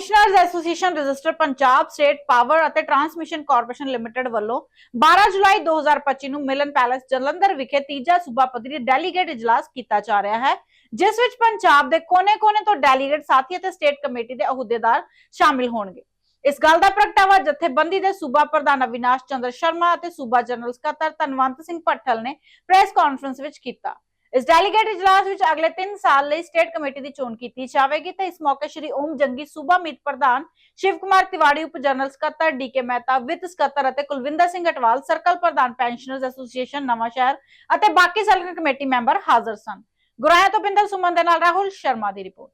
Pensioners association register Punjab state power ਅਤੇ transmission corporation limited ਵੱਲੋਂ 12 ਜੁਲਾਈ 2025 ਨੂੰ ਮਿਲਨ ਪੈਲੇਸ ਜਲੰਧਰ ਵਿਖੇ ਤੀਜਾ ਸੂਬਾ ਪੱਧਰੀ ਡੈਲੀਗੇਟ ਇਜਲਾਸ ਕੀਤਾ ਜਾ ਰਿਹਾ ਹੈ, ਜਿਸ ਵਿੱਚ ਪੰਜਾਬ ਦੇ ਕੋਨੇ-ਕੋਨੇ ਤੋਂ ਡੈਲੀਗੇਟ ਸਾਥੀ ਅਤੇ ਸਟੇਟ ਕਮੇਟੀ ਦੇ ਅਹੁਦੇਦਾਰ ਸ਼ਾਮਿਲ ਹੋਣਗੇ। ਇਸ ਗੱਲ ਦਾ ਪ੍ਰਗਟਾਵਾ ਜਥੇਬੰਦੀ ਦੇ ਸੂਬਾ ਪ੍ਰਧਾਨ ਅਵਿਨਾਸ਼ ਚੰਦਰ ਸ਼ਰਮਾ ਅਤੇ ਸੂਬਾ ਜਨਰਲ ਸਕੱਤਰ ਧਨਵੰਤ ਸਿੰਘ ਭੱਠਲ ਨੇ ਪ੍ਰੈਸ ਕਾਨਫਰੰਸ ਵਿੱਚ ਕੀਤਾ। ਇਸ ਡੈਲੀਗੇਟ ਇਜਲਾਸ ਵਿੱਚ ਅਗਲੇ 3 ਸਾਲ ਲਈ ਸਟੇਟ ਕਮੇਟੀ ਦੀ ਚੋਣ ਕੀਤੀ ਜਾਵੇਗੀ ਤੇ ਇਸ ਮੌਕੇ ਸ਼੍ਰੀ ਓਮ ਜੰਗੀ ਸੂਬਾ ਮੀਤ ਪ੍ਰਧਾਨ ਸ਼ਿਵ ਕੁਮਾਰ ਤਿਵਾੜੀ, ਉਪ ਜਨਰਲ ਸਕੱਤਰ ਡੀਕੇ ਮਹਿਤਾ, ਵਿੱਤ ਸਕੱਤਰ ਅਤੇ ਕੁਲਵਿੰਦਰ ਸਿੰਘ ਅਟਵਾਲ ਸਰਕਲ ਪ੍ਰਧਾਨ ਪੈਨਸ਼ਨਰਜ਼ ਐਸੋਸੀਏਸ਼ਨ ਨਵਾਂ ਸ਼ਹਿਰ ਅਤੇ ਬਾਕੀ ਸਰਕਲ ਕਮੇਟੀ ਮੈਂਬਰ ਹਾਜ਼ਰ ਸਨ। ਗੁਰਾਇਆ ਤੋਂ ਬਿੰਦਰ ਸੁਮਨ ਦੇ ਨਾਲ ਰਾਹੁਲ ਸ਼ਰਮਾ ਦੀ ਰਿਪੋਰਟ।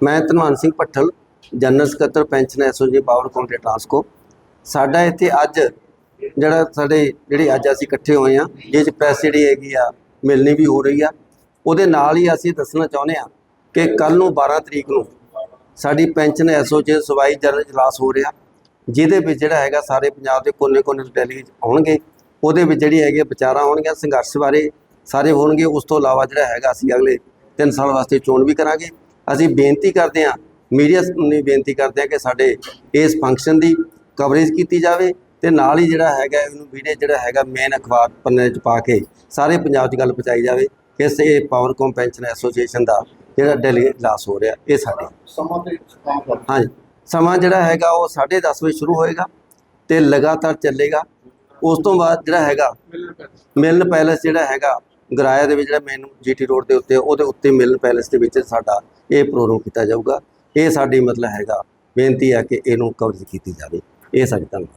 ਮੈਂ ਧਨਵੰਤ ਸਿੰਘ ਭੱਠਲ ਜਨਰਲ ਸਕੱਤਰ pension association power county Transco. ਸਾਡਾ ਇੱਥੇ ਅੱਜ ਜਿਹੜਾ ਸਾਡੇ, ਜਿਹੜੀ ਅੱਜ ਅਸੀਂ ਇਕੱਠੇ ਹੋਏ ਆ ਜਿਸ ਪ੍ਰੈਸ ਜਿਹੜੀ ਹੈਗੀ ਆ ਮਿਲਣੀ ਵੀ ਹੋ ਰਹੀ ਆ। ਉਹਦੇ ਨਾਲ ਹੀ ਅਸੀਂ ਦੱਸਣਾ ਚਾਹੁੰਦੇ ਆ ਕਿ ਕੱਲ ਨੂੰ 12 ਤਰੀਕ ਨੂੰ ਸਾਡੀ ਪੈਨਸ਼ਨ ਐਸੋਸੀਏਸ਼ਨ ਸਵਾਈ ਜਨਰਲ ਇਜਲਾਸ ਹੋ ਰਿਹਾ। ਜਿਹਦੇ ਵਿੱਚ ਜਿਹੜਾ ਹੈਗਾ ਸਾਰੇ ਪੰਜਾਬ ਦੇ ਕੋਨੇ-ਕੋਨੇ ਤੋਂ ਡੈਲੀਗੇਟ ਆਉਣਗੇ। ਉਹਦੇ ਵਿੱਚ ਜਿਹੜੀ ਹੈਗੀ ਆ ਵਿਚਾਰਾਂ ਹੋਣਗੀਆਂ ਸੰਘਰਸ਼ ਬਾਰੇ ਸਾਰੇ ਹੋਣਗੇ। ਉਸ ਤੋਂ ਇਲਾਵਾ ਜਿਹੜਾ ਹੈਗਾ ਅਸੀਂ ਅਗਲੇ 3 ਸਾਲ ਵਾਸਤੇ ਚੋਣ ਵੀ ਕਰਾਂਗੇ। ਅਸੀਂ ਬੇਨਤੀ ਕਰਦੇ ਹਾਂ, ਮੀਡੀਆ ਨੂੰ ਬੇਨਤੀ ਕਰਦੇ ਹਾਂ ਕਿ ਸਾਡੇ ਇਸ ਫੰਕਸ਼ਨ ਦੀ ਕਵਰੇਜ ਕੀਤੀ ਜਾਵੇ। ਤੇ ਨਾਲ ਹੀ ਜਿਹੜਾ ਹੈਗਾ ਇਹਨੂੰ ਵੀਡੀਓ ਜਿਹੜਾ ਹੈਗਾ ਮੇਨ ਅਖਬਾਰ ਪੰਨੇ 'ਚ ਪਾ ਕੇ ਸਾਰੇ ਪੰਜਾਬ 'ਚ ਗੱਲ ਪਹੁੰਚਾਈ ਜਾਵੇ ਕਿ ਇਸ ਇਹ ਪਾਵਰ ਕਾਮ ਪੈਨਸ਼ਨ ਐਸੋਸੀਏਸ਼ਨ ਦਾ ਜਿਹੜਾ ਡੈਲੀ ਇਜਲਾਸ ਹੋ ਰਿਹਾ ਇਹ ਸਾਡੇ। ਸਮਾਂ ਤੇ ਹਾਂਜੀ। ਸਮਾਂ ਜਿਹੜਾ ਹੈਗਾ ਉਹ 10:30 ਵਜੇ ਸ਼ੁਰੂ ਹੋਏਗਾ ਤੇ ਲਗਾਤਾਰ ਚੱਲੇਗਾ। ਉਸ ਤੋਂ ਬਾਅਦ ਜਿਹੜਾ ਹੈਗਾ ਮਿਲਨ ਪੈਲੇਸ ਜਿਹੜਾ ਹੈਗਾ ਗਰਾਇਆ ਦੇ ਵਿੱਚ ਜਿਹੜਾ ਮੈਨੂੰ ਜੀਟੀ ਰੋਡ ਦੇ ਉੱਤੇ ਉਹਦੇ ਉੱਤੇ ਮਿਲਨ ਪੈਲੇਸ ਦੇ ਵਿੱਚ ਸਾਡਾ ਇਹ ਪ੍ਰੋਗਰਾਮ ਕੀਤਾ ਜਾਊਗਾ। ਇਹ ਸਾਡੀ ਮਤਲਬ ਹੈਗਾ ਬੇਨਤੀ ਹੈ ਕਿ ਇਹਨੂੰ ਕਵਰੇਜ ਕੀਤੀ ਜਾਵੇ। ਇਹ ਸਾਡੀ ਧੰਨਵਾਦ।